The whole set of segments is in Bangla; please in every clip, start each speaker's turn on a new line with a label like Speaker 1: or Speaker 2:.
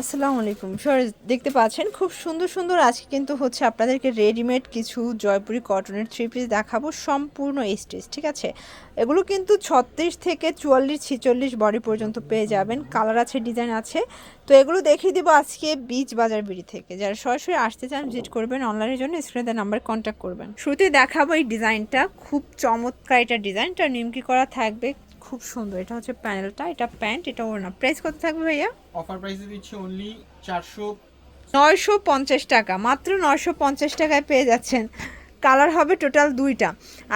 Speaker 1: আসসালামু আলাইকুম। সর দেখতে পাচ্ছেন, খুব সুন্দর সুন্দর আজকে কিন্তু হচ্ছে আপনাদেরকে রেডিমেড কিছু জয়পুরি কটনের থ্রি পিস দেখাবো সম্পূর্ণ স্টিচ ঠিক আছে? এগুলো কিন্তু ছত্রিশ থেকে চুয়াল্লিশ, ছিচল্লিশ বডি পর্যন্ত পেয়ে যাবেন। কালার আছে ডিজাইন আছে। তো এগুলো দেখিয়ে দেবো আজকে বীজ বাজার বিড়ি থেকে। যারা সরাসরি আসতে চান ভিজিট করবেন অনলাইনের জন্য স্ক্রিনে নাম্বার কন্ট্যাক্ট করবেন। শুরুতে দেখাবো এই ডিজাইনটা খুব চমৎকার এটা ডিজাইনটা নিমকি করা থাকবে খুব সুন্দর। এটা হচ্ছে প্যানেলটা এটা প্যান্ট এটা ওড়না। প্রাইস কত থাকবে ভাইয়া?
Speaker 2: অফার প্রাইসে দিচ্ছি অনলি চারশো
Speaker 1: নয়শো পঞ্চাশ টাকা মাত্র নয়শো পঞ্চাশ টাকায় পেয়ে যাচ্ছেন। কালার হবে টোটাল দুইটা।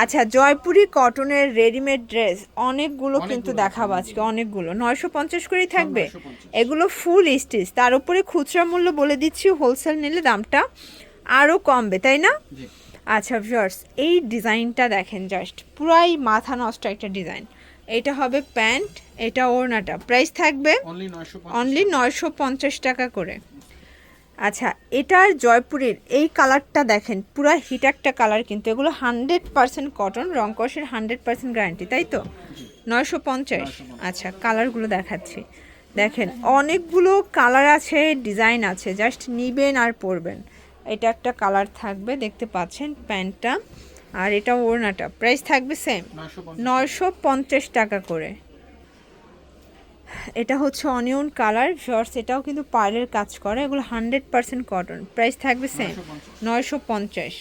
Speaker 1: আচ্ছা জয়পুরি কটনের রেডিমেড ড্রেস অনেকগুলো কিন্তু দেখাবো আজকে অনেকগুলো। নয়শো পঞ্চাশ করেই থাকবে? এগুলো ফুল স্টিচ তার উপরে খুচরা মূল্য বলে দিচ্ছি হোলসেল নিলে দামটা আরও কমবে তাই না? আচ্ছা ভিউয়ার্স এই ডিজাইনটা দেখেন জাস্ট পুরাই মাথা নষ্ট একটা ডিজাইন। এটা হবে প্যান্ট এটা ওড়নাটা। প্রাইস থাকবে
Speaker 2: অনলি নয়শো
Speaker 1: পঞ্চাশ টাকা। করে। আচ্ছা এটার জয়পুরের এই কালারটা দেখেন পুরা হিট একটা কালার কিন্তু। এগুলো হান্ড্রেড পার্সেন্ট কটন রংকসের হান্ড্রেড পার্সেন্ট গ্যারান্টি তাই তো? নয়শো পঞ্চাশ। আচ্ছা কালারগুলো দেখাচ্ছি। দেখেন অনেকগুলো কালার আছে ডিজাইন আছে জাস্ট নিবেন আর পরবেন। এটা একটা কালার থাকবে দেখতে পাচ্ছেন প্যান্টটা। আর এটা ওড়নাটা। প্রাইস থাকবে সেম
Speaker 2: নয়শো
Speaker 1: পঞ্চাশ টাকা। করে। এটা হচ্ছে অনিয়ন কালার শর্টস এটাও কিন্তু পার্লের কাজ করে। এগুলো হান্ড্রেড পার্সেন্ট কটন প্রাইস থাকবে সেম নয়শো পঞ্চাশ।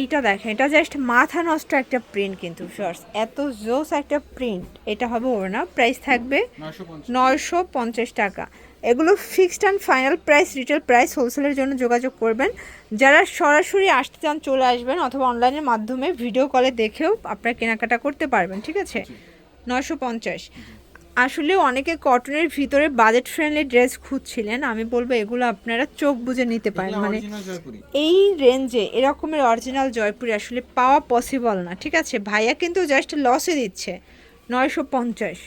Speaker 1: এইটা দেখেন এটা জাস্ট মাথা নষ্ট একটা প্রিন্ট কিন্তু শর্টস এত জোস একটা প্রিন্ট এটা হবে ওর না প্রাইস থাকবে
Speaker 2: নয়শো পঞ্চাশ
Speaker 1: টাকা। এগুলো fixed and final price retail price হোলসেলের জন্য যোগাযোগ করবেন। যারা সরাসরি আসতে চান চলে আসবেন অথবা অনলাইনের মাধ্যমে ভিডিও কলে দেখেও আপনারা কেনাকাটা করতে পারবেন ঠিক আছে? নয়শো পঞ্চাশ। আসলে অনেকে কটনের ভিতরে বাজেট ফ্রেন্ডলি ড্রেস খুঁজছিলেন। আমি বলব এগুলো আপনারা চোখ বুজে নিতে পারেন। মানে এই রেঞ্জে এরকমের অরিজিনাল জয়পুরি আসলে পাওয়া পসিবল না ঠিক আছে? ভাইয়া কিন্তু জাস্ট লসে দিচ্ছে নয়শো পঞ্চাশ।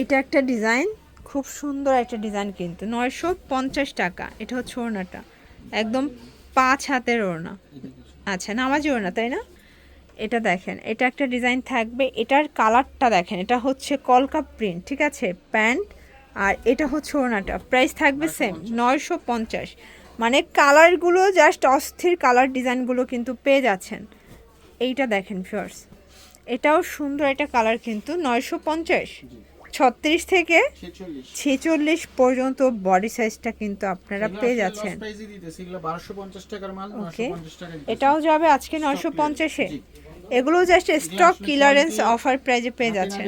Speaker 1: এটা একটা ডিজাইন খুব সুন্দর একটা ডিজাইন কিন্তু। নয়শো পঞ্চাশ টাকা এটা হচ্ছে ওড়নাটা। একদম পাঁচ হাতের ওড়না। আচ্ছা নামাজি ওড়না তাই না? এটা দেখেন এটা একটা ডিজাইন থাকবে। এটার কালারটা দেখেন এটা হচ্ছে কলকা প্রিন্ট ঠিক আছে? প্যান্ট আর এটা হচ্ছে ওড়নাটা। প্রাইস থাকবে সেম নয়শো পঞ্চাশ। মানে কালারগুলো জাস্ট অস্থির কালার ডিজাইনগুলো কিন্তু পেয়ে যাচ্ছেন। এইটা দেখেন ফিওর্স এটাও সুন্দর একটা কালার কিন্তু নয়শো পঞ্চাশ। ছত্রিশ থেকে
Speaker 2: ছেচল্লিশ।
Speaker 1: পর্যন্ত বডি সাইজটা কিন্তু আপনারা পেয়ে যাচ্ছেন। ওকে এটাও যাবে আজকে নয়শো পঞ্চাশে। এগুলো জাস্ট স্টক ক্লিয়ারেন্স অফার প্রাইজে পেয়ে যাচ্ছেন।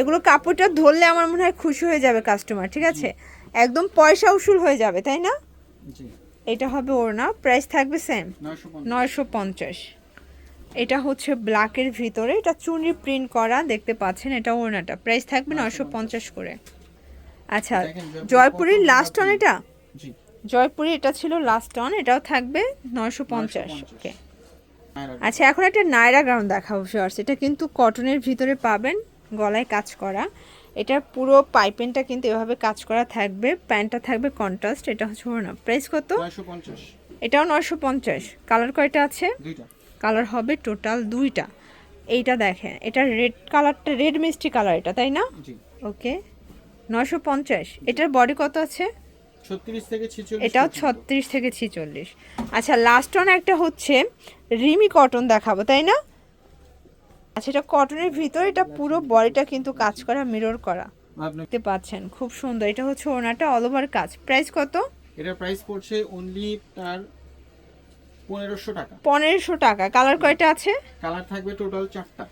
Speaker 1: এগুলো কাপড়টা ধরলে আমার মনে হয় খুশি হয়ে যাবে কাস্টমার ঠিক আছে? একদম পয়সা উসুল হয়ে যাবে তাই না? এটা হবে ওর না প্রাইস থাকবে সেম
Speaker 2: নয়শো পঞ্চাশ।
Speaker 1: এটা হচ্ছে ব্ল্যাকের ভিতরে। এটা চুনি প্রিন্ট করা দেখতে পাচ্ছেন এটা ওড়নাটা। প্রাইস থাকবে নয়শো পঞ্চাশ করে। আচ্ছা
Speaker 2: জয়পুরের
Speaker 1: লাস্ট অন এটা?
Speaker 2: জি।
Speaker 1: জয়পুরে এটা ছিল লাস্ট অন এটাও থাকবে নয়শো পঞ্চাশ।
Speaker 2: 950
Speaker 1: ওকে আচ্ছা এখন একটা নায়রা গ্রাউন্ড দেখাবো শর্টস এটা কিন্তু কটনের ভিতরে পাবেন গলায় কাজ করা। এটার পুরো পাইপেনটা কিন্তু এভাবে কাজ করা থাকবে প্যান্টটা থাকবে কন্ট্রাস্ট এটা হচ্ছে ওড়না। প্রাইস কত? এটাও নয়শো পঞ্চাশ। কালার কয়টা আছে?
Speaker 2: দুইটা।
Speaker 1: কালার হবে টোটাল দুইটা। এইটা দেখেন এটা রেড কালারটা রেড মিষ্টি কালার এটা তাই না? ওকে নয়শো পঞ্চাশ। এটার বডি কত আছে? এটাও ছত্রিশ থেকে ছিচল্লিশ। আচ্ছা লাস্ট ওয়ান একটা হচ্ছে রিমি কটন দেখাবো তাই না? আচ্ছা এটা কটনের ভিতর এটা পুরো বডিটা কিন্তু কাজ করা মিরর করা। দেখতে পাচ্ছেন খুব সুন্দর। এটা হচ্ছে ওনাটা অল ওভার কাজ। প্রাইস কত?
Speaker 2: এটার প্রাইস পড়ছে অনলি তার পনেরোশো টাকা।
Speaker 1: পনেরোশো টাকা। কালার কয়টা আছে?
Speaker 2: কালার থাকবে টোটাল চারটা।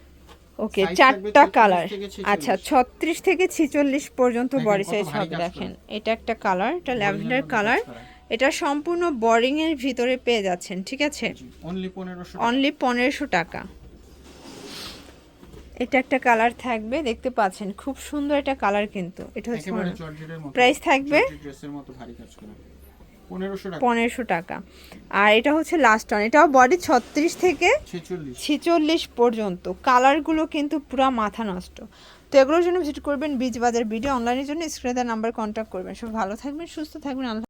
Speaker 1: ওকে চারটা কালার। আচ্ছা ছত্রিশ থেকে ছিচল্লিশ পর্যন্ত বডি সাইজ হবে দেখেন। এটা একটা কালার এটা ল্যাভেন্ডার কালার। এটা সম্পূর্ণ বোরিং এর ভিতরে পেয়ে যাচ্ছেন ঠিক আছে?
Speaker 2: অনলি পনেরোশো
Speaker 1: টাকা। এটা একটা কালার থাকবে দেখতে পাচ্ছেন খুব সুন্দর একটা কালার কিন্তু। এটা হচ্ছে প্রাইস থাকবে?
Speaker 2: পনেরোশো টাকা।
Speaker 1: আর এটা হচ্ছে লাস্ট ওয়ান এটাও বডি ছত্রিশ থেকে ছেচল্লিশ। পর্যন্ত। কালারগুলো কিন্তু পুরো মাথা নষ্ট। তো এগুলোর জন্য ভিজিট করবেন বীজ বাজার ভিডিও অনলাইনের জন্য। স্ক্রিনে নাম্বার কন্ট্যাক্ট করবেন। সব ভালো থাকবেন সুস্থ থাকবেন। আল্লাহ